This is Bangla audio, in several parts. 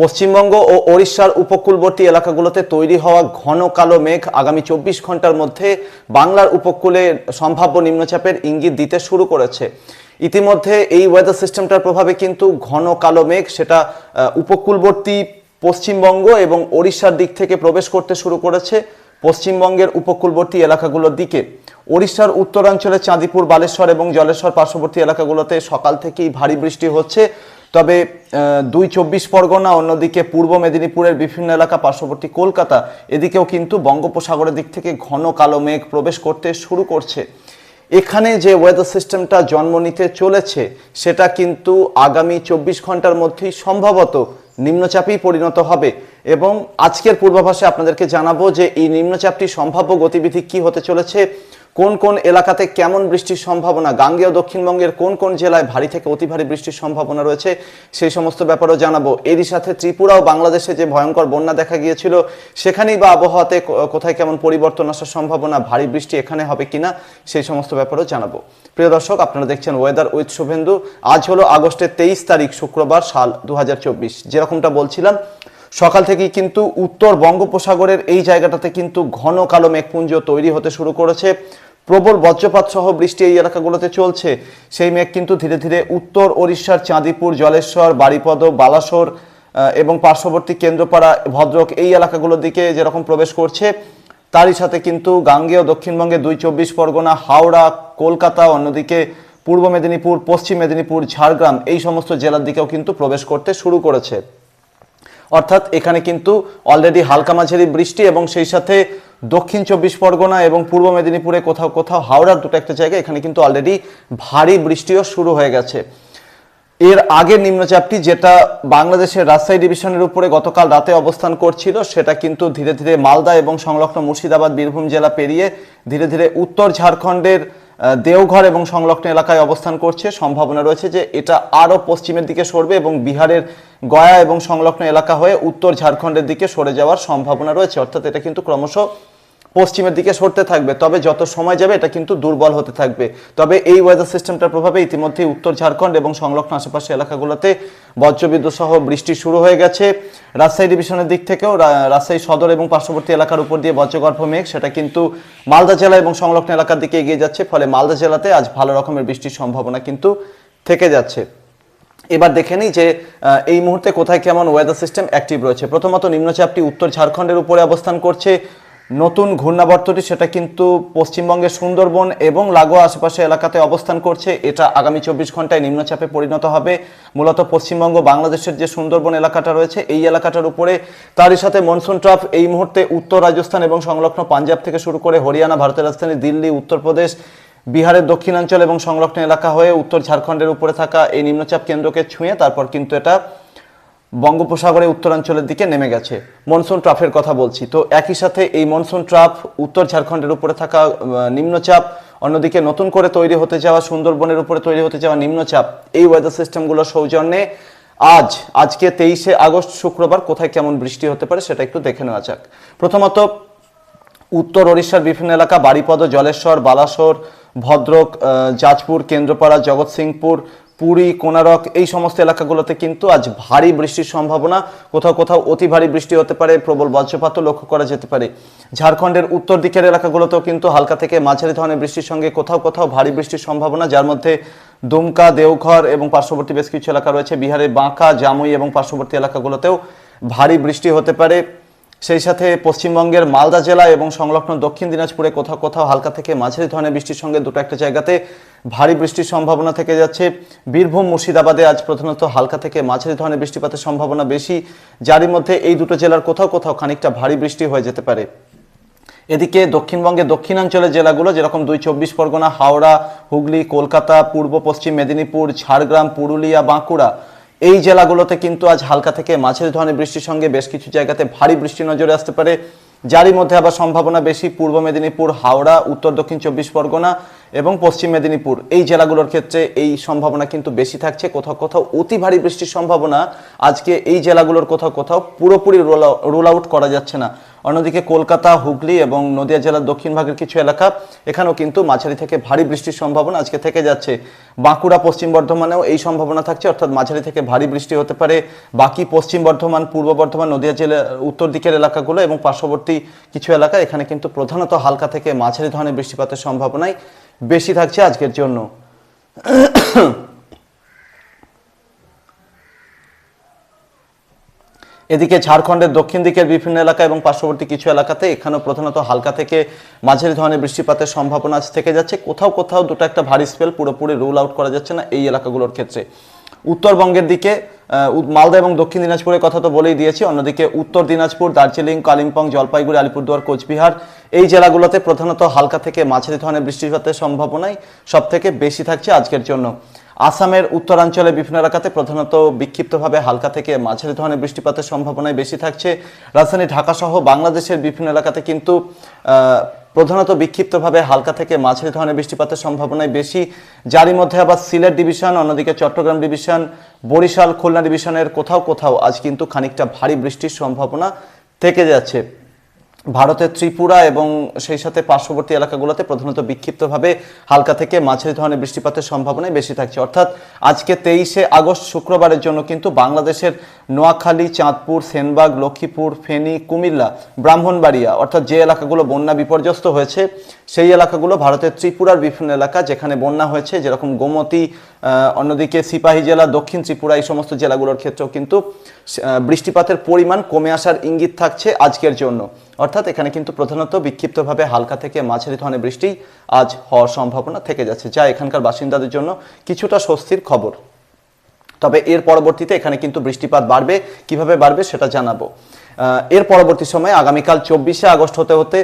পশ্চিমবঙ্গ ও ওড়িশার উপকূলবর্তী এলাকাগুলোতে তৈরি হওয়া ঘন কালো মেঘ আগামী চব্বিশ ঘণ্টার মধ্যে বাংলার উপকূলে সম্ভাব্য নিম্নচাপের ইঙ্গিত দিতে শুরু করেছে। ইতিমধ্যে এই ওয়েদার সিস্টেমটার প্রভাবে কিন্তু ঘন কালো মেঘ সেটা উপকূলবর্তী পশ্চিমবঙ্গ এবং ওড়িশার দিক থেকে প্রবেশ করতে শুরু করেছে পশ্চিমবঙ্গের উপকূলবর্তী এলাকাগুলোর দিকে। ওড়িশার উত্তরাঞ্চলে চাঁদিপুর, বালেশ্বর এবং জলেশ্বর পার্শ্ববর্তী এলাকাগুলোতে সকাল থেকেই ভারী বৃষ্টি হচ্ছে। তবে দুই চব্বিশ পরগনা, অন্যদিকে পূর্ব মেদিনীপুরের বিভিন্ন এলাকা, পার্শ্ববর্তী কলকাতা, এদিকেও কিন্তু বঙ্গোপসাগরের দিক থেকে ঘন কালো মেঘ প্রবেশ করতে শুরু করছে। এখানে যে ওয়েদার সিস্টেমটা জন্ম নিতে চলেছে, সেটা কিন্তু আগামী চব্বিশ ঘণ্টার মধ্যেই সম্ভবত নিম্নচাপেই পরিণত হবে। এবং আজকের পূর্বাভাসে আপনাদেরকে জানাব যে, এই নিম্নচাপটি সম্ভাব্য গতিবিধি কি হতে চলেছে কোন কোন এলাকাতে কেমন বৃষ্টির সম্ভাবনা? গাঙ্গেয় দক্ষিণবঙ্গের কোন কোন জেলায় ভারী থেকে অতি ভারী বৃষ্টির সম্ভাবনা রয়েছে সেই সমস্ত ব্যাপারেও জানাব। এরই সাথে ত্রিপুরা ও বাংলাদেশে যে ভয়ঙ্কর বন্যা দেখা গিয়েছিল, সেখানেই বা আবহাওয়াতে কোথায় কেমন পরিবর্তন আসার সম্ভাবনা, ভারী বৃষ্টি এখানে হবে কিনা, সেই সমস্ত ব্যাপারেও জানাব। প্রিয় দর্শক, আপনারা দেখছেন ওয়েদার উইথ শুভেন্দু। আজ হলো আগস্টের তেইশ তারিখ, শুক্রবার, সাল দু হাজার চব্বিশ। যেরকমটা বলছিলাম সকাল থেকেই কিন্তু উত্তর বঙ্গোপসাগরের এই জায়গাটাতে কিন্তু ঘন কালো মেঘপুঞ্জ তৈরি হতে শুরু করেছে। প্রবল বজ্রপাত সহ বৃষ্টি এই এলাকাগুলোতে চলছে। সেই মেঘ কিন্তু ধীরে ধীরে উত্তর ওড়িশার চাঁদিপুর, জলেশ্বর, বারিপদ, বালাসোর এবং পার্শ্ববর্তী কেন্দ্রপাড়া, ভদ্রক এই এলাকাগুলোর দিকে যেরকম প্রবেশ করছে, তারই সাথে কিন্তু গাঙ্গেয় দক্ষিণবঙ্গে দুই চব্বিশ পরগনা, হাওড়া, কলকাতা, অন্যদিকে পূর্ব মেদিনীপুর, পশ্চিম মেদিনীপুর, ঝাড়গ্রাম এই সমস্ত জেলার দিকেও কিন্তু প্রবেশ করতে শুরু করেছে। অর্থাৎ এখানে কিন্তু অলরেডি হালকা মাঝারি বৃষ্টি এবং সেই সাথে দক্ষিণ চব্বিশ পরগনা এবং পূর্ব মেদিনীপুরে কোথাও কোথাও হাওড়ার দুটো একটা জায়গা এখানে কিন্তু অলরেডি ভারী বৃষ্টিও শুরু হয়ে গেছে। এর আগের নিম্নচাপটি যেটা বাংলাদেশের রাজশাহী ডিভিশনের উপরে গতকাল রাতে অবস্থান করছিল, সেটা কিন্তু ধীরে ধীরে মালদা এবং সংলগ্ন মুর্শিদাবাদ, বীরভূম জেলা পেরিয়ে ধীরে ধীরে উত্তর ঝাড়খণ্ডের দেওঘর এবং সংলগ্ন এলাকায় অবস্থান করছে। সম্ভাবনা রয়েছে যে এটা আরও পশ্চিমের দিকে সরবে এবং বিহারের গয়া এবং সংলগ্ন এলাকা হয়ে উত্তর ঝাড়খণ্ডের দিকে সরে যাওয়ার সম্ভাবনা রয়েছে। অর্থাৎ এটা কিন্তু ক্রমশ পশ্চিমের দিকে সরতে থাকবে। তবে যত সময় যাবে, এটা কিন্তু দুর্বল হতে থাকবে। তবে এই ওয়েদার সিস্টেমটার প্রভাবে ইতিমধ্যে উত্তর ঝাড়খণ্ড এবং সংলগ্ন আশেপাশে এলাকাগুলোতে বজ্রবিদ্যুৎ সহ বৃষ্টি শুরু হয়ে গেছে। রাজশাহী ডিভিশনের দিক থেকেও রাজশাহী সদর এবং পার্শ্ববর্তী এলাকার উপর দিয়ে বজ্রগর্ভ মেঘ, সেটা কিন্তু মালদা জেলা এবং সংলগ্ন এলাকার দিকে এগিয়ে যাচ্ছে। ফলে মালদা জেলাতে আজ ভালো রকমের বৃষ্টির সম্ভাবনা কিন্তু থেকে যাচ্ছে। এবার দেখে নিই যে এই মুহূর্তে কোথায় কেমন ওয়েদার সিস্টেম অ্যাক্টিভ রয়েছে। প্রথমত নিম্নচাপটি উত্তর ঝাড়খণ্ডের উপরে অবস্থান করছে। নতুন ঘূর্ণাবর্তটি সেটা কিন্তু পশ্চিমবঙ্গের সুন্দরবন এবং লাগোয়া আশেপাশে এলাকাতে অবস্থান করছে। এটা আগামী চব্বিশ ঘন্টায় নিম্নচাপে পরিণত হবে। মূলত পশ্চিমবঙ্গ বাংলাদেশের যে সুন্দরবন এলাকাটা রয়েছে, এই এলাকাটার উপরে তারই সাথে মনসুন ট্রাফ এই মুহূর্তে উত্তর রাজস্থান এবং সংলগ্ন পাঞ্জাব থেকে শুরু করে হরিয়ানা, ভারতের রাজধানী দিল্লি, উত্তরপ্রদেশ, বিহারের দক্ষিণাঞ্চল এবং সংলগ্ন এলাকা হয়ে উত্তর ঝাড়খণ্ডের উপরে থাকা এই নিম্নচাপ কেন্দ্রকে ছুঁয়ে তারপর কিন্তু এটা বঙ্গোপসাগরে উত্তরাঞ্চলের দিকে নেমে গেছে। মনসুন ট্রাফের কথা বলছি। তো একই সাথে এই মনসুন ট্রাফ উত্তর ঝাড়খণ্ডের উপরে থাকা নিম্নচাপ অন্যদিকে নতুন করে তৈরি হতে যাওয়া সুন্দরবনের উপরে তৈরি হতে যাওয়া নিম্নচাপ এই ওয়েদার সিস্টেমগুলোর সৌজন্যে আজ আজকে তেইশে আগস্ট শুক্রবার কোথায় কেমন বৃষ্টি হতে পারে সেটা একটু দেখে নেওয়া যাক। প্রথমত উত্তর ওড়িশার বিভিন্ন এলাকা বারিপদ জলেশ্বর বালাসোর ভদ্রক আহ, যাজপুর কেন্দ্রপাড়া জগৎসিংপুর পুরী, কোনারক এই সমস্ত এলাকাগুলোতে কিন্তু আজ ভারী বৃষ্টির সম্ভাবনা। কোথাও কোথাও অতি ভারী বৃষ্টি হতে পারে, প্রবল বজ্রপাতও লক্ষ্য করা যেতে পারে। ঝাড়খণ্ডের উত্তর দিকের এলাকাগুলোতেও কিন্তু হালকা থেকে মাঝারি ধরনের বৃষ্টির সঙ্গে কোথাও কোথাও ভারী বৃষ্টির সম্ভাবনা, যার মধ্যে দুমকা, দেওঘর এবং পার্শ্ববর্তী বেশ কিছু এলাকা রয়েছে। বিহারের বাঁকা, জামুই এবং পার্শ্ববর্তী এলাকাগুলোতেও ভারী বৃষ্টি হতে পারে। সেই সাথে পশ্চিমবঙ্গের মালদা জেলা এবং সংলগ্ন দক্ষিণ দিনাজপুরে কোথাও কোথাও হালকা থেকে মাঝারি ধরনের বৃষ্টির সঙ্গে দুটো একটা জায়গাতে ভারী বৃষ্টির সম্ভাবনা থেকে যাচ্ছে। বীরভূম, মুর্শিদাবাদে আজ প্রধানত হালকা থেকে মাঝারি ধরনের বৃষ্টিপাতের সম্ভাবনা বেশি। যারই মধ্যে এই দুটো জেলার কোথাও কোথাও খানিকটা ভারী বৃষ্টি হয়ে যেতে পারে। এদিকে দক্ষিণবঙ্গের দক্ষিণাঞ্চলের জেলাগুলো যেরকম দুই চব্বিশ পরগনা, হাওড়া, হুগলি, কলকাতা, পূর্ব পশ্চিম মেদিনীপুর, ঝাড়গ্রাম, পুরুলিয়া, বাঁকুড়া এই জেলাগুলোতে কিন্তু আজ হালকা থেকে মাঝের ধরনের বৃষ্টির সঙ্গে বেশ কিছু জায়গাতে ভারী বৃষ্টি নজরে আসতে পারে। যারই মধ্যে আবার সম্ভাবনা বেশি, পূর্ব মেদিনীপুর, হাওড়া, উত্তর দক্ষিণ চব্বিশ পরগনা এবং পশ্চিম মেদিনীপুর। এই জেলাগুলোর ক্ষেত্রে এই সম্ভাবনা কিন্তু বেশি থাকছে। কোথাও কোথাও অতি ভারী বৃষ্টির সম্ভাবনা আজকে এই জেলাগুলোর কোথাও কোথাও পুরোপুরি রোল রোল আউট করা যাচ্ছে না। অন্যদিকে কলকাতা, হুগলি এবং নদিয়া জেলার দক্ষিণ ভাগের কিছু এলাকা, এখানেও কিন্তু মাঝারি থেকে ভারী বৃষ্টির সম্ভাবনা আজকে থেকে যাচ্ছে। বাঁকুড়া, পশ্চিম বর্ধমানেও এই সম্ভাবনা থাকছে, অর্থাৎ মাঝারি থেকে ভারী বৃষ্টি হতে পারে। বাকি পশ্চিম বর্ধমান, পূর্ব বর্ধমান, নদিয়া জেলার উত্তর দিকের এলাকাগুলো এবং পার্শ্ববর্তী কিছু এলাকা, এখানে কিন্তু প্রধানত হালকা থেকে মাঝারি ধরনের বৃষ্টিপাতের সম্ভাবনাই বেশি থাকছে আজকের জন্য। এদিকে ঝাড়খণ্ডের দক্ষিণ দিকের বিভিন্ন এলাকা এবং পার্শ্ববর্তী কিছু এলাকাতে এখানেও প্রধানত হালকা থেকে মাঝারি ধরনের বৃষ্টিপাতের সম্ভাবনা আজ থেকে যাচ্ছে। কোথাও কোথাও দুটো একটা ভারী স্পেল পুরোপুরি রুল আউট করা যাচ্ছে না এই এলাকাগুলোর ক্ষেত্রে। উত্তরবঙ্গের দিকে মালদা এবং দক্ষিণ দিনাজপুরের কথা তো বলেই দিয়েছি। অন্যদিকে উত্তর দিনাজপুর, দার্জিলিং, কালিম্পং, জলপাইগুড়ি, আলিপুরদুয়ার, কোচবিহার এই জেলাগুলোতে প্রধানত হালকা থেকে মাঝারি ধরনের বৃষ্টিপাতের সম্ভাবনাই সব থেকে বেশি থাকছে আজকের জন্য। আসামের উত্তরাঞ্চলে বিভিন্ন এলাকাতে প্রধানত বিক্ষিপ্তভাবে হালকা থেকে মাঝারি ধরনের বৃষ্টিপাতের সম্ভাবনাই বেশি থাকছে। রাজধানী ঢাকা সহ বাংলাদেশের বিভিন্ন এলাকাতে কিন্তু প্রধানত বিক্ষিপ্তভাবে হালকা থেকে মাঝারি ধরনের বৃষ্টিপাতের সম্ভাবনাই বেশি। যারই মধ্যে আবার সিলেট ডিভিশন, অন্যদিকে চট্টগ্রাম ডিভিশন, বরিশাল, খুলনা ডিভিশনের কোথাও কোথাও আজ কিন্তু খানিকটা ভারী বৃষ্টির সম্ভাবনা থেকে যাচ্ছে। ভারতের ত্রিপুরা এবং সেই সাথে পার্শ্ববর্তী এলাকাগুলোতে প্রধানত বিক্ষিপ্তভাবে হালকা থেকে মাঝারি ধরনের বৃষ্টিপাতের সম্ভাবনাই বেশি থাকছে। অর্থাৎ আজকে তেইশে আগস্ট শুক্রবারের জন্য কিন্তু বাংলাদেশের নোয়াখালী, চাঁদপুর, সেনবাগ, লক্ষ্মীপুর, ফেনী, কুমিল্লা, ব্রাহ্মণবাড়িয়া অর্থাৎ যে এলাকাগুলো বন্যা বিপর্যস্ত হয়েছে, সেই এলাকাগুলো ভারতের ত্রিপুরার বিভিন্ন এলাকা যেখানে বন্যা হয়েছে, যেরকম গোমতী অন্যদিকে সিপাহী জেলা, দক্ষিণ ত্রিপুরা, এই সমস্ত জেলাগুলোর ক্ষেত্রেও কিন্তু বৃষ্টিপাতের পরিমাণ কমে আসার ইঙ্গিত থাকছে আজকের জন্য। অর্থাৎ এখানে কিন্তু প্রধানত বিক্ষিপ্তভাবে হালকা থেকে মাঝারি ধরনের বৃষ্টি আজ হওয়ার সম্ভাবনা থেকে যাচ্ছে, যা এখানকার বাসিন্দাদের জন্য কিছুটা স্বস্তির খবর। তবে এর পরবর্তীতে এখানে কিন্তু বৃষ্টিপাত বাড়বে। কীভাবে বাড়বে সেটা জানাব। এর পরবর্তী সময়ে আগামীকাল চব্বিশে আগস্ট হতে হতে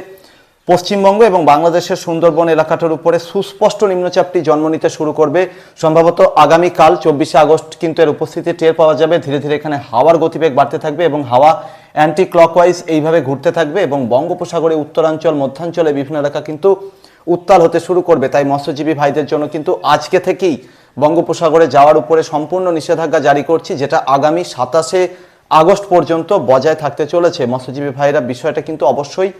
পশ্চিমবঙ্গ এবং বাংলাদেশের সুন্দরবন এলাকাটার উপরে সুস্পষ্ট নিম্নচাপটি জন্ম নিতে শুরু করবে। সম্ভবত আগামীকাল চব্বিশে আগস্ট কিন্তু এর উপস্থিতি টের পাওয়া যাবে। ধীরে ধীরে এখানে হাওয়ার গতিবেগ বাড়তে থাকবে এবং হাওয়া অ্যান্টি ক্লকওয়াইজ এইভাবে ঘুরতে থাকবে এবং বঙ্গোপসাগরে উত্তরাঞ্চল, মধ্যাঞ্চলে বিভিন্ন এলাকা কিন্তু উত্তাল হতে শুরু করবে। তাই মৎস্যজীবী ভাইদের জন্য কিন্তু আজকে থেকেই বঙ্গোপসাগরে যাওয়ার উপরে সম্পূর্ণ নিষেধাজ্ঞা জারি করছি, যেটা আগামী সাতাশে আগস্ট পর্যন্ত বজায় থাকতে চলেছে। মৎস্যজীবী ভাইরা বিষয়টা কিন্তু অবশ্যই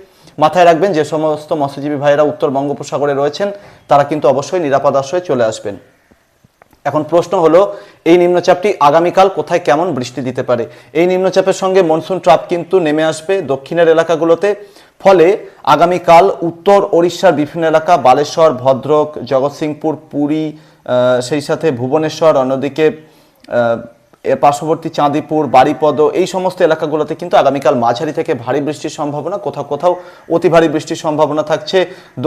মাথায় রাখবেন। যে সমস্ত মৎস্যজীবী ভাইরা উত্তর বঙ্গোপসাগরে রয়েছেন, তারা কিন্তু অবশ্যই নিরাপদ আশ্রয়ে চলে আসবেন। এখন প্রশ্ন হলো, এই নিম্নচাপটি আগামীকাল কোথায় কেমন বৃষ্টি দিতে পারে? এই নিম্নচাপের সঙ্গে মনসুন ট্রাপ কিন্তু নেমে আসবে দক্ষিণের এলাকাগুলোতে। ফলে আগামীকাল উত্তর ওড়িশার বিভিন্ন এলাকা, বালেশ্বর, ভদ্রক জগৎসিংপুর পুরী সেই সাথে ভুবনেশ্বর, অন্যদিকে এর পার্শ্ববর্তী চাঁদিপুর বাড়িপদ এই সমস্ত এলাকাগুলোতে কিন্তু আগামীকাল মাঝারি থেকে ভারী বৃষ্টির সম্ভাবনা, কোথাও কোথাও অতি ভারী বৃষ্টির সম্ভাবনা থাকছে।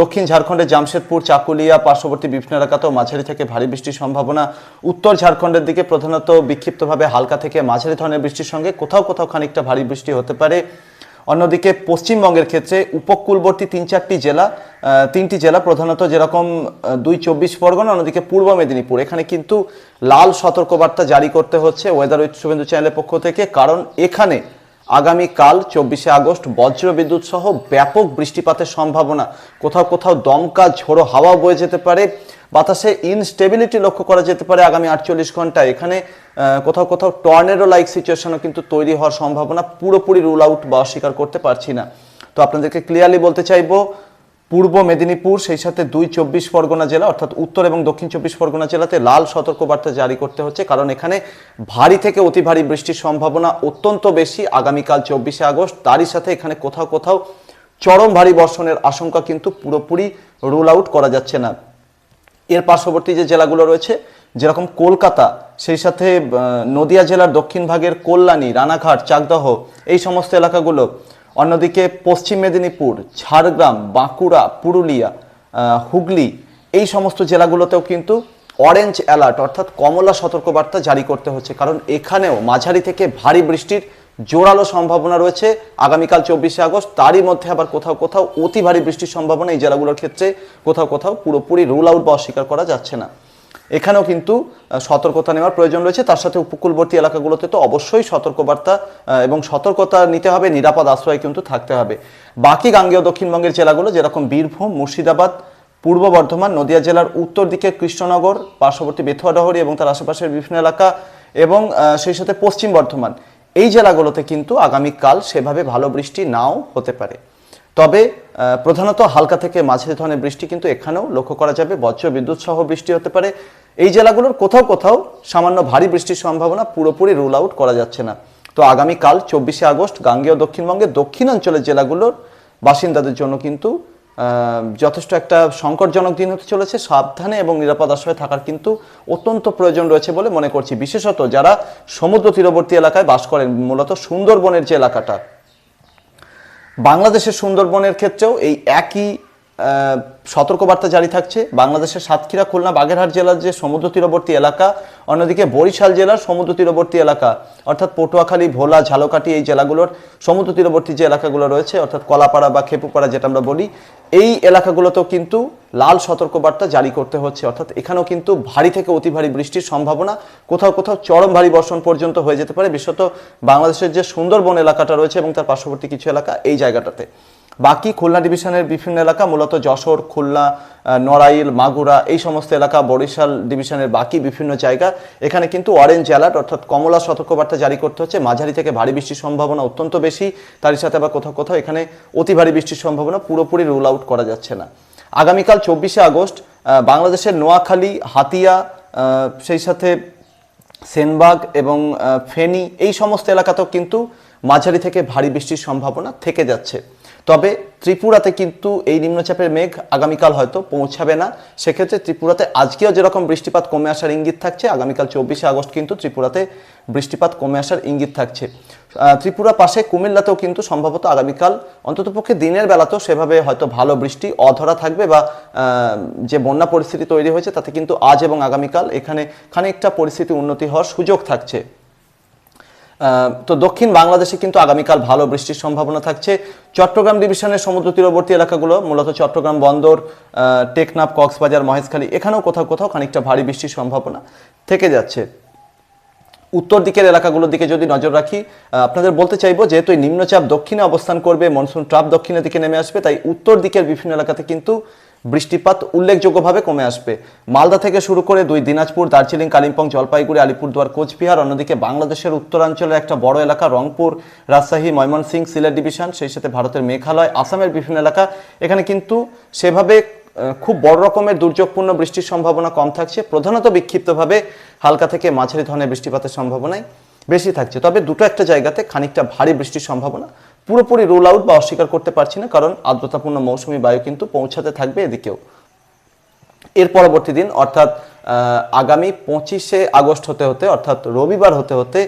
দক্ষিণ ঝাড়খণ্ডের জামশেদপুর, চাকুলিয়া, পার্শ্ববর্তী বিভিন্ন এলাকাতেও মাঝারি থেকে ভারী বৃষ্টির সম্ভাবনা। উত্তর ঝাড়খণ্ডের দিকে প্রধানত বিক্ষিপ্তভাবে হালকা থেকে মাঝারি ধরনের বৃষ্টির সঙ্গে কোথাও কোথাও খানিকটা ভারী বৃষ্টি হতে পারে। অন্যদিকে পশ্চিমবঙ্গের ক্ষেত্রে উপকূলবর্তী তিন চারটি জেলা তিনটি জেলা, প্রধানত যেরকম দুই চব্বিশ পরগনা, অন্যদিকে পূর্ব মেদিনীপুর। এখানে কিন্তু লাল সতর্কবার্তা জারি করতে হচ্ছে ওয়েদার উইথ শুভেন্দু চ্যানেলের পক্ষ থেকে, কারণ এখানে আগামীকাল চব্বিশে আগস্ট বজ্র বিদ্যুৎ সহ ব্যাপক বৃষ্টিপাতের সম্ভাবনা। কোথাও কোথাও দমকা ঝোড়ো হাওয়া বয়ে যেতে পারে। বাতাসে ইনস্টেবিলিটি লক্ষ্য করা যেতে পারে আগামী আটচল্লিশ ঘণ্টা এখানে কোথাও কোথাও টর্নেডো লাইক সিচুয়েশনও কিন্তু তৈরি হওয়ার সম্ভাবনা পুরোপুরি রুল আউট বা অস্বীকার করতে পারছি না। তো আপনাদেরকে ক্লিয়ারলি বলতে চাইব, পূর্ব মেদিনীপুর, সেই সাথে দুই চব্বিশ পরগনা জেলা, অর্থাৎ উত্তর এবং দক্ষিণ চব্বিশ পরগনা জেলাতে লাল সতর্কবার্তা জারি করতে হচ্ছে, কারণ এখানে ভারী থেকে অতি ভারী বৃষ্টির সম্ভাবনা অত্যন্ত বেশি আগামীকাল চব্বিশে আগস্ট। তারই সাথে এখানে কোথাও কোথাও চরম ভারী বর্ষণের আশঙ্কা কিন্তু পুরোপুরি রুল আউট করা যাচ্ছে না। এর পার্শ্ববর্তী যে জেলাগুলো রয়েছে, যেরকম কলকাতা, সেই সাথে নদিয়া জেলার দক্ষিণ ভাগের কল্যাণী, রানাঘাট, চাকদহ, এই সমস্ত এলাকাগুলো। অন্যদিকে পশ্চিম মেদিনীপুর, ঝাড়গ্রাম, বাঁকুড়া, পুরুলিয়া হুগলি, এই সমস্ত জেলাগুলোতেও কিন্তু অরেঞ্জ অ্যালার্ট অর্থাৎ কমলা সতর্কবার্তা জারি করতে হচ্ছে। কারণ এখানেও মাঝারি থেকে ভারী বৃষ্টির জোরালো সম্ভাবনা রয়েছে। আগামীকাল চব্বিশে আগস্ট, তারই মধ্যে আবার কোথাও কোথাও অতি ভারী বৃষ্টির সম্ভাবনা এই জেলাগুলোর ক্ষেত্রে। কোথাও কোথাও পুরোপুরি রুল আউট বা অস্বীকার করা যাচ্ছে না। এখানেও কিন্তু সতর্কতা নেওয়ার প্রয়োজন রয়েছে। তার সাথে উপকূলবর্তী এলাকাগুলোতে তো অবশ্যই সতর্কবার্তা এবং সতর্কতা নিতে হবে, নিরাপদ আশ্রয় কিন্তু থাকতে হবে। বাকি গাঙ্গেয় দক্ষিণবঙ্গের জেলাগুলো যেরকম বীরভূম, মুর্শিদাবাদ, পূর্ব বর্ধমান, নদিয়া জেলার উত্তর দিকে কৃষ্ণনগর, পার্শ্ববর্তী বেথুয়াডহরি এবং তার আশেপাশের বিভিন্ন এলাকা, এবং সেই সাথে পশ্চিম বর্ধমান। এই জেলাগুলোতে কিন্তু আগামীকাল সেভাবে ভালো বৃষ্টি নাও হতে পারে। তবে প্রধানত হালকা থেকে মাঝারি ধরনের বৃষ্টি কিন্তু এখানেও লক্ষ্য করা যাবে। বজ্র বিদ্যুৎ সহ বৃষ্টি হতে পারে। এই জেলাগুলোর কোথাও কোথাও সামান্য ভারী বৃষ্টির সম্ভাবনা পুরোপুরি রুল আউট করা যাচ্ছে না। তো আগামীকাল চব্বিশে আগস্ট গাঙ্গেয় দক্ষিণবঙ্গের দক্ষিণাঞ্চলের জেলাগুলোর বাসিন্দাদের জন্য কিন্তু যথেষ্ট একটা সংকটজনক দিন হতে চলেছে। সাবধানে এবং নিরাপদ আশ্রয়ে থাকার কিন্তু অত্যন্ত প্রয়োজন রয়েছে বলে মনে করছি। বিশেষত যারা সমুদ্র তীরবর্তী এলাকায় বাস করেন, মূলত সুন্দরবনের যে এলাকাটা। বাংলাদেশের সুন্দরবনের ক্ষেত্রেও এই একই সতর্কবার্তা জারি থাকছে। বাংলাদেশের সাতক্ষীরা, খুলনা, বাগেরহাট জেলার যে সমুদ্র তীরবর্তী এলাকা, অন্যদিকে বরিশাল জেলার সমুদ্র তীরবর্তী এলাকা, অর্থাৎ পটুয়াখালী, ভোলা, ঝালকাঠি এই জেলাগুলোর সমুদ্র তীরবর্তী যে এলাকাগুলো রয়েছে, অর্থাৎ কলাপাড়া বা খেপুপাড়া যেটা আমরা বলি, এই এলাকাগুলোতেও কিন্তু লাল সতর্কবার্তা জারি করতে হচ্ছে। অর্থাৎ এখানেও কিন্তু ভারী থেকে অতি ভারী বৃষ্টির সম্ভাবনা, কোথাও কোথাও চরম ভারী বর্ষণ পর্যন্ত হয়ে যেতে পারে, বিশেষত বাংলাদেশের যে সুন্দরবন এলাকাটা রয়েছে এবং তার পার্শ্ববর্তী কিছু এলাকা এই জায়গাটাতে। বাকি খুলনা ডিভিশনের বিভিন্ন এলাকা, মূলত যশোর, খুলনা নড়াইল, মাগুরা, এই সমস্ত এলাকা, বরিশাল ডিভিশনের বাকি বিভিন্ন জায়গা। এখানে কিন্তু অরেঞ্জ অ্যালার্ট অর্থাৎ কমলা সতর্কবার্তা জারি করতে হচ্ছে। মাঝারি থেকে ভারী বৃষ্টির সম্ভাবনা অত্যন্ত বেশি। তারই সাথে আবার কোথাও কোথাও এখানে অতি ভারী বৃষ্টির সম্ভাবনা পুরোপুরি রুল আউট করা যাচ্ছে না। আগামীকাল চব্বিশে আগস্ট বাংলাদেশের নোয়াখালী, হাতিয়া সেই সাথে সেনবাগ এবং ফেনী, এই সমস্ত এলাকাতেও কিন্তু মাঝারি থেকে ভারী বৃষ্টির সম্ভাবনা থেকে যাচ্ছে। তবে ত্রিপুরাতে কিন্তু এই নিম্নচাপের মেঘ আগামীকাল হয়তো পৌঁছাবে না। সেক্ষেত্রে ত্রিপুরাতে আজকেও যেরকম বৃষ্টিপাত কমে আসার ইঙ্গিত থাকছে, আগামীকাল চব্বিশে আগস্ট কিন্তু ত্রিপুরাতে বৃষ্টিপাত কমে আসার ইঙ্গিত থাকছে। ত্রিপুরা পাশে কুমিল্লাতেও কিন্তু সম্ভবত আগামীকাল অন্ততপক্ষে দিনের বেলাতেও সেভাবে হয়তো ভালো বৃষ্টি অধরা থাকবে বা যে বন্যা পরিস্থিতি তৈরি হয়েছে তাতে কিন্তু আজ এবং আগামীকাল এখানে খানিকটা পরিস্থিতি উন্নতি হওয়ার সুযোগ থাকছে। তো দক্ষিণ বাংলাদেশে কিন্তু আগামীকাল ভালো বৃষ্টির সম্ভাবনা থাকছে। চট্টগ্রাম ডিভিশনের সমুদ্র তীরবর্তী এলাকাগুলো, মূলত চট্টগ্রাম বন্দর টেকনাফ, কক্সবাজার, মহেশখালী, এখানেও কোথাও কোথাও খানিকটা ভারী বৃষ্টির সম্ভাবনা থেকে যাচ্ছে। উত্তর দিকের এলাকাগুলোর দিকে যদি নজর রাখি আপনাদের বলতে চাইব যেহেতু এই নিম্নচাপ দক্ষিণে অবস্থান করবে, মনসুন ট্রাপ দক্ষিণের দিকে নেমে আসবে, তাই উত্তর দিকের বিভিন্ন এলাকাতে কিন্তু বৃষ্টিপাত উল্লেখযোগ্যভাবে কমে আসবে। মালদা থেকে শুরু করে দুই দিনাজপুর, দার্জিলিং, কালিম্পং, জলপাইগুড়ি, আলিপুরদুয়ার, কোচবিহার, অন্যদিকে বাংলাদেশের উত্তরাঞ্চলের একটা বড় এলাকা রংপুর, রাজশাহী, ময়মনসিংহ, সিলেট ডিভিশন, সেই সাথে ভারতের মেঘালয়, আসামের বিভিন্ন এলাকা। এখানে কিন্তু সেভাবে খুব বড় রকমের দুর্যোগপূর্ণ বৃষ্টির সম্ভাবনা কম থাকছে। প্রধানত বিক্ষিপ্তভাবে হালকা থেকে মাঝারি ধরনের বৃষ্টিপাতের সম্ভাবনাই বেশি থাকছে। তবে দুটো একটা জায়গাতে খানিকটা ভারী বৃষ্টির সম্ভাবনা পুরোপুরি রোল আউট বা অস্বীকার করতে পারছি না, কারণ আর্দ্রতাপূর্ণ মৌসুমি বায়ু কিন্তু পৌঁছাতে থাকবে এদিকেও। এর পরবর্তী দিন, অর্থাৎ আগামী পঁচিশে আগস্ট হতে হতে, অর্থাৎ রবিবার হতে হতে,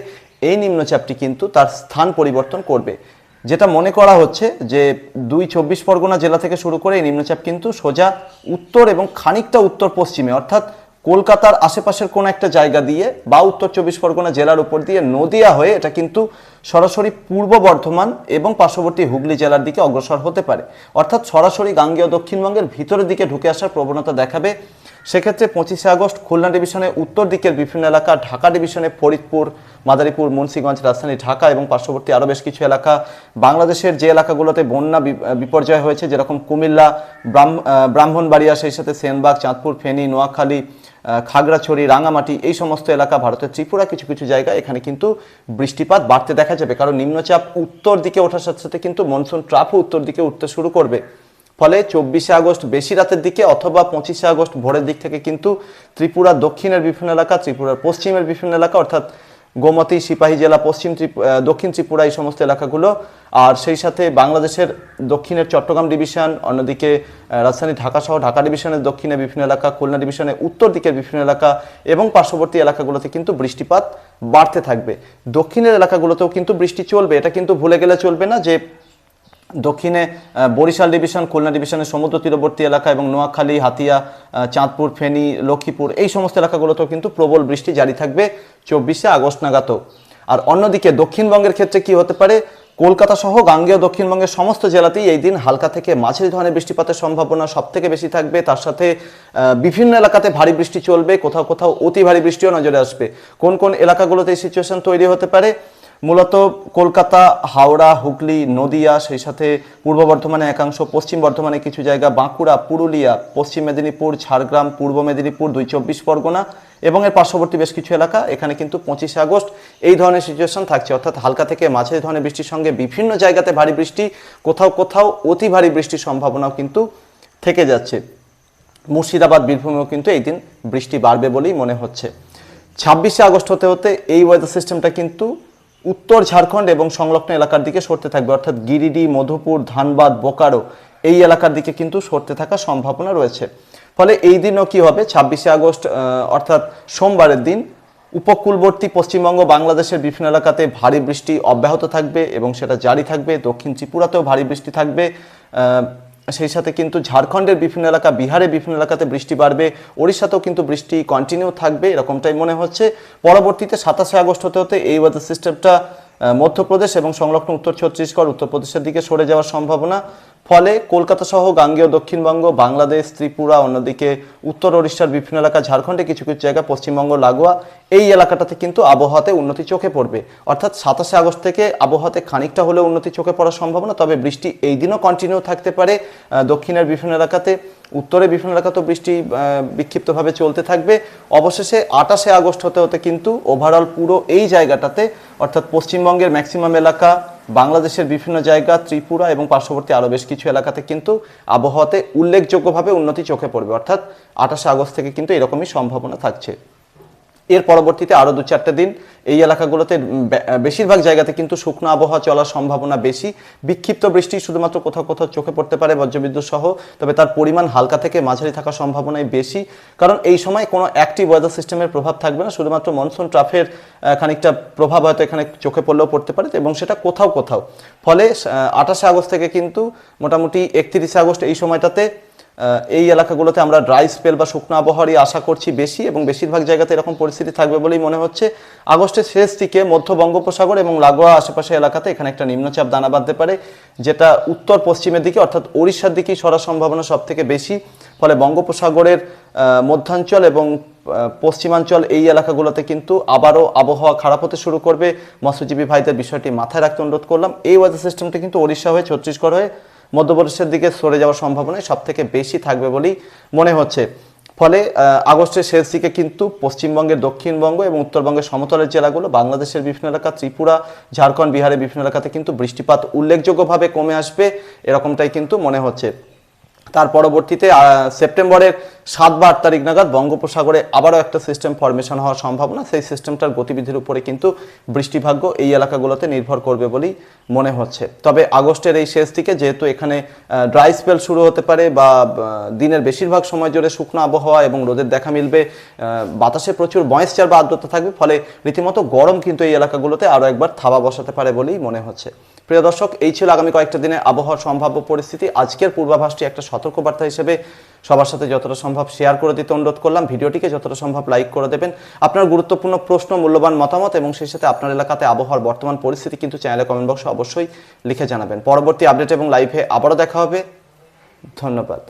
এই নিম্নচাপটি কিন্তু তার স্থান পরিবর্তন করবে। যেটা মনে করা হচ্ছে যে দুই চব্বিশ পরগনা জেলা থেকে শুরু করে এই নিম্নচাপ কিন্তু সোজা উত্তর এবং খানিকটা উত্তর পশ্চিমে, অর্থাৎ কলকাতার আশেপাশের কোন একটা জায়গা দিয়ে বা উত্তর চব্বিশ পরগনা জেলার উপর দিয়ে নদিয়া হয়ে এটা কিন্তু সরাসরি পূর্ব বর্ধমান এবং পার্শ্ববর্তী হুগলি জেলার দিকে অগ্রসর হতে পারে। অর্থাৎ সরাসরি গাঙ্গেয় দক্ষিণবঙ্গের ভিতরের দিকে ঢুকে আসার প্রবণতা দেখাবে। সেক্ষেত্রে পঁচিশে আগস্ট খুলনা ডিভিশনে উত্তর দিকের বিভিন্ন এলাকা, ঢাকা ডিভিশনে ফরিদপুর, মাদারীপুর, মুন্সিগঞ্জ, রাজধানী ঢাকা এবং পার্শ্ববর্তী আরও বেশ কিছু এলাকা। বাংলাদেশের যে এলাকাগুলোতে বন্যা বিপর্যয় হয়েছে, যেরকম কুমিল্লা ব্রাহ্মণবাড়িয়া, সেই সাথে সেনবাগ, চাঁদপুর, ফেনী, নোয়াখালী খাগড়াছড়ি রাঙামাটি এই সমস্ত এলাকা ভারতের ত্রিপুরা কিছু কিছু জায়গা এখানে কিন্তু বৃষ্টিপাত বাড়তে দেখা যাবে। কারণ নিম্নচাপ উত্তর দিকে ওঠার সাথে সাথে কিন্তু মনসুন ট্রাফও উত্তর দিকে উঠতে শুরু করবে। ফলে চব্বিশে আগস্ট বেশি রাতের দিকে অথবা পঁচিশে আগস্ট ভোরের দিক থেকে কিন্তু ত্রিপুরা দক্ষিণের বিভিন্ন এলাকা, ত্রিপুরার পশ্চিমের বিভিন্ন এলাকা, অর্থাৎ গোমতী, সিপাহী জেলা, পশ্চিম দক্ষিণ ত্রিপুরা, এই সমস্ত এলাকাগুলো। আর সেই সাথে বাংলাদেশের দক্ষিণের চট্টগ্রাম ডিভিশন অন্যদিকে রাজধানী ঢাকা সহ ঢাকা ডিভিশনের দক্ষিণে বিভিন্ন এলাকা, খুলনা ডিভিশনের উত্তর দিকের বিভিন্ন এলাকা এবং পার্শ্ববর্তী এলাকাগুলোতে কিন্তু বৃষ্টিপাত বাড়তে থাকবে। দক্ষিণের এলাকাগুলোতেও কিন্তু বৃষ্টি চলবে, এটা কিন্তু ভুলে গেলে চলবে না যে দক্ষিণে বরিশাল ডিভিশন, খুলনা ডিভিশনের সমুদ্র তীরবর্তী এলাকা এবং নোয়াখালী, হাতিয়া চাঁদপুর, ফেনী, লক্ষ্মীপুর, এই সমস্ত এলাকাগুলোতেও কিন্তু প্রবল বৃষ্টি জারি থাকবে চব্বিশে আগস্ট নাগাদও। আর অন্যদিকে দক্ষিণবঙ্গের ক্ষেত্রে কি হতে পারে? কলকাতা সহ গাঙ্গেয় দক্ষিণবঙ্গের সমস্ত জেলাতেই এই দিন হালকা থেকে মাঝারি ধরনের বৃষ্টিপাতের সম্ভাবনা সব থেকে বেশি থাকবে। তার সাথে বিভিন্ন এলাকাতে ভারী বৃষ্টি চলবে, কোথাও কোথাও অতি ভারী বৃষ্টিও নজরে আসবে। কোন কোন এলাকাগুলোতে এই সিচুয়েশন তৈরি হতে পারে? মূলত কলকাতা, হাওড়া, হুগলি, নদিয়া, সেই সাথে পূর্ব বর্ধমানে একাংশ, পশ্চিম বর্ধমানে কিছু জায়গা, বাঁকুড়া, পুরুলিয়া, পশ্চিম মেদিনীপুর, ঝাড়গ্রাম, পূর্ব মেদিনীপুর, দুই চব্বিশ পরগনা এবং এর পার্শ্ববর্তী বেশ কিছু এলাকা। এখানে কিন্তু পঁচিশে আগস্ট এই ধরনের সিচুয়েশন থাকছে। অর্থাৎ হালকা থেকে মাঝারি ধরনের বৃষ্টির সঙ্গে বিভিন্ন জায়গাতে ভারী বৃষ্টি, কোথাও কোথাও অতি ভারী বৃষ্টির সম্ভাবনাও কিন্তু থেকে যাচ্ছে। মুর্শিদাবাদ, বীরভূমেও কিন্তু এই দিন বৃষ্টি বাড়বে বলেই মনে হচ্ছে। ছাব্বিশে আগস্ট হতে হতে এই ওয়েদার সিস্টেমটা কিন্তু উত্তর ঝাড়খণ্ড এবং সংলগ্ন এলাকার দিকে সরতে থাকবে। অর্থাৎ গিরিডি, মধুপুর, ধানবাদ, বোকারো এই এলাকার দিকে কিন্তু সরতে থাকার সম্ভাবনা রয়েছে। ফলে এই দিনও কি হবে? ছাব্বিশে আগস্ট অর্থাৎ সোমবারের দিন উপকূলবর্তী পশ্চিমবঙ্গ, বাংলাদেশের বিভিন্ন এলাকাতে ভারী বৃষ্টি অব্যাহত থাকবে এবং সেটা জারি থাকবে। দক্ষিণ ত্রিপুরাতেও ভারী বৃষ্টি থাকবে। সেই সাথে কিন্তু ঝাড়খণ্ডের বিভিন্ন এলাকা বিহারে বিভিন্ন এলাকাতে বৃষ্টি বাড়বে, ওড়িশাতেও কিন্তু বৃষ্টি কন্টিনিউ থাকবে, এরকমটাই মনে হচ্ছে। পরবর্তীতে সাতাশে আগস্ট হতে হতে এই ওয়েদার সিস্টেমটা মধ্যপ্রদেশ এবং সংলগ্ন উত্তর ছত্তিশগড়, উত্তরপ্রদেশের দিকে সরে যাওয়ার সম্ভাবনা। ফলে কলকাতা সহ গাঙ্গেয় দক্ষিণবঙ্গ, বাংলাদেশ, ত্রিপুরা, অন্যদিকে উত্তর ওড়িশার বিভিন্ন এলাকা, ঝাড়খণ্ডে কিছু কিছু জায়গা, পশ্চিমবঙ্গ, লাগোয়া, এই এলাকাটাতে কিন্তু আবহাওয়াতে উন্নতি চোখে পড়বে। অর্থাৎ সাতাশে আগস্ট থেকে আবহাওয়াতে খানিকটা হলেও উন্নতি চোখে পড়ার সম্ভাবনা, তবে বৃষ্টি এই দিনও কন্টিনিউ থাকতে পারে। দক্ষিণের বিভিন্ন এলাকাতে, উত্তরে বিভিন্ন এলাকাতেও বৃষ্টি বিক্ষিপ্তভাবে চলতে থাকবে। অবশেষে আটাশে আগস্ট হতে হতে কিন্তু ওভারঅল পুরো এই জায়গাটাতে, অর্থাৎ পশ্চিমবঙ্গের ম্যাক্সিমাম এলাকা বাংলাদেশের বিভিন্ন জায়গা, ত্রিপুরা এবং পার্শ্ববর্তী আরও বেশ কিছু এলাকাতে কিন্তু আবহাওয়াতে উল্লেখযোগ্যভাবে উন্নতি চোখে পড়বে। অর্থাৎ আঠাশে আগস্ট থেকে কিন্তু এরকমই সম্ভাবনা থাকছে। এর পরবর্তীতে আরও দু চারটে দিন এই এলাকাগুলোতে বেশিরভাগ জায়গাতে কিন্তু শুকনো আবহাওয়া চলার সম্ভাবনা বেশি। বিক্ষিপ্ত বৃষ্টি শুধুমাত্র কোথাও কোথাও চোখে পড়তে পারে বজ্রবিদ্যুৎ সহ, তবে তার পরিমাণ হালকা থেকে মাঝারি থাকার সম্ভাবনাই বেশি। কারণ এই সময় কোনো অ্যাক্টিভ ওয়েদার সিস্টেমের প্রভাব থাকবে না, শুধুমাত্র মনসুন ট্রাফের খানিকটা প্রভাব হয়তো এখানে চোখে পড়লেও পড়তে পারে এবং সেটা কোথাও কোথাও। ফলে আঠাশে আগস্ট থেকে কিন্তু মোটামুটি একত্রিশে আগস্ট এই সময়টাতে এই এলাকাগুলোতে আমরা ড্রাই স্পেল বা শুকনো আবহাওয়ারই আশা করছি বেশি এবং বেশিরভাগ জায়গাতে এরকম পরিস্থিতি থাকবে বলেই মনে হচ্ছে। আগস্টের শেষ দিকে মধ্য বঙ্গোপসাগর এবং লাগোয়া আশেপাশে এলাকাতে এখানে একটা নিম্নচাপ দানা বাঁধতে পারে, যেটা উত্তর পশ্চিমের দিকে অর্থাৎ ওড়িশার দিকেই সরার সম্ভাবনা সব থেকে বেশি। ফলে বঙ্গোপসাগরের মধ্যাঞ্চল এবং পশ্চিমাঞ্চল এই এলাকাগুলোতে কিন্তু আবারও আবহাওয়া খারাপ হতে শুরু করবে। মৎস্যজীবী ভাইদের বিষয়টি মাথায় রাখতে অনুরোধ করলাম। এই ওয়েদার সিস্টেমটা কিন্তু ওড়িশা হয়ে ছত্তিশগড় হয়ে মধ্যপ্রদেশের দিকে সরে যাওয়ার সম্ভাবনাই সব থেকে বেশি থাকবে বলেই মনে হচ্ছে। ফলে আগস্টের শেষ দিকে কিন্তু পশ্চিমবঙ্গের দক্ষিণবঙ্গ এবং উত্তরবঙ্গের সমতলের জেলাগুলো, বাংলাদেশের বিভিন্ন এলাকা, ত্রিপুরা, ঝাড়খণ্ড, বিহারের বিভিন্ন এলাকাতে কিন্তু বৃষ্টিপাত উল্লেখযোগ্যভাবে কমে আসবে, এরকমটাই কিন্তু মনে হচ্ছে। তার পরবর্তীতে সেপ্টেম্বরের সাত বা আট তারিখ নাগাদ বঙ্গোপসাগরে আবারও একটা সিস্টেম ফরমেশন হওয়ার সম্ভাবনা। সেই সিস্টেমটার গতিবিধির উপরে কিন্তু বৃষ্টিভাগ্য এই এলাকাগুলোতে নির্ভর করবে বলেই মনে হচ্ছে। তবে আগস্টের এই শেষ দিকে যেহেতু এখানে ড্রাই স্পেল শুরু হতে পারে বা দিনের বেশিরভাগ সময় জুড়ে শুকনো আবহাওয়া এবং রোদের দেখা মিলবে বাতাসে প্রচুর ময়েশ্চার বা আর্দ্রতা থাকবে, ফলে রীতিমতো গরম কিন্তু এই এলাকাগুলোতে আরও একবার থাবা বসাতে পারে বলেই মনে হচ্ছে। প্রিয় দর্শক, এই ছিল আগামী কয়েকটা দিনে আবহাওয়ার সম্ভাব্য পরিস্থিতি। আজকের পূর্বাভাসটি একটা সতর্কবার্তা হিসেবে সবার সাথে যতটা সম্ভব শেয়ার করে দিতে অনুরোধ করলাম। ভিডিওটিকে যতটা সম্ভব লাইক করে দেবেন। আপনার গুরুত্বপূর্ণ প্রশ্ন, মূল্যবান মতামত এবং সেই সাথে আপনার এলাকাতে আবহাওয়ার বর্তমান পরিস্থিতি কিন্তু চ্যানেলে কমেন্ট বক্সে অবশ্যই লিখে জানাবেন। পরবর্তী আপডেট এবং লাইভে আবারও দেখা হবে। ধন্যবাদ।